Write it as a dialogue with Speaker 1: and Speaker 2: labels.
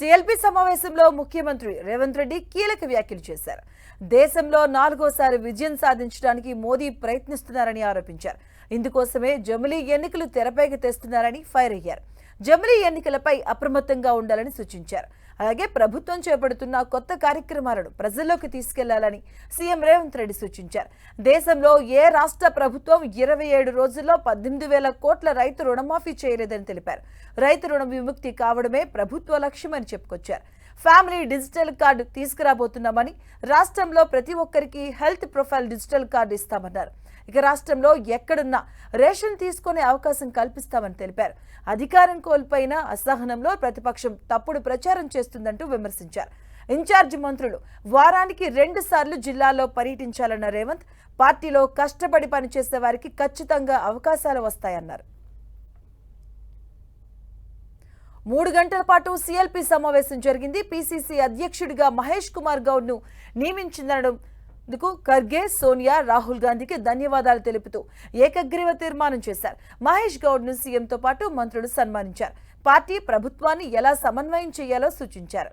Speaker 1: CLP సమావేశంలో ముఖ్యమంత్రి రేవంత్ రెడ్డి కీలక వ్యాఖ్యలు చేశారు. దేశంలో నాలుగోసారి విజయం సాధించడానికి మోదీ ప్రయత్నిస్తున్నారని ఆరోపించారు. ఇందుకోసమే జమిలీ ఎన్నికలు తెరపైకి తెస్తున్నారని ఫైర్ అయ్యారు. జమిలీ ఎన్నికలపై అప్రమత్తంగా ఉండాలని సూచించారు. అలాగే ప్రభుత్వం చేపడుతున్న కొత్త కార్యక్రమాలను ప్రజల్లోకి తీసుకెళ్ళాలని సీఎం రేవంత్ రెడ్డి సూచించారు. దేశంలో ఏ రాష్ట్ర ప్రభుత్వం ఇరవై ఏడు రోజుల్లో పద్దెనిమిది వేల కోట్ల రైతు రుణమాఫీ చేయలేదని తెలిపారు. రైతు రుణ విముక్తి కావడమే ప్రభుత్వ లక్ష్యమని చెప్పుకొచ్చారు. ఫ్యామిలీ డిజిటల్ కార్డు తీసుకురాబోతున్నామని రాష్ట్రంలో ప్రతి ఒక్కరికి హెల్త్ ప్రొఫైల్ డిజిటల్ కార్డు ఇస్తామన్నారు. ఇక రాష్ట్రంలో ఎక్కడున్నా రేషన్ తీసుకునే అవకాశం కల్పిస్తామని తెలిపారు. అధికారం కోల్పోయిన అసహనంలో ప్రతిపక్షం తప్పుడు ప్రచారం చేస్తుందంటూ విమర్శించారు. ఇన్ఛార్జి మంత్రులు వారానికి రెండు సార్లు జిల్లాలో పర్యటించాలన్న రేవంత్ పార్టీలో కష్టపడి పనిచేసే వారికి ఖచ్చితంగా అవకాశాలు వస్తాయన్నారు. మూడు గంటల పాటు సిఎల్పి సమావేశం జరిగింది. పిసిసి అధ్యక్షుడిగా మహేష్ కుమార్ గౌడ్ను నియమించినందుకు ఖర్గే సోనియా రాహుల్ గాంధీకి ధన్యవాదాలు తెలుపుతూ ఏకగ్రీవ తీర్మానం చేశారు. మహేష్ గౌడ్ను సీఎంతో పాటు మంత్రులు సన్మానించారు. పార్టీ ప్రభుత్వాన్ని ఎలా సమన్వయం చేయాలో సూచించారు.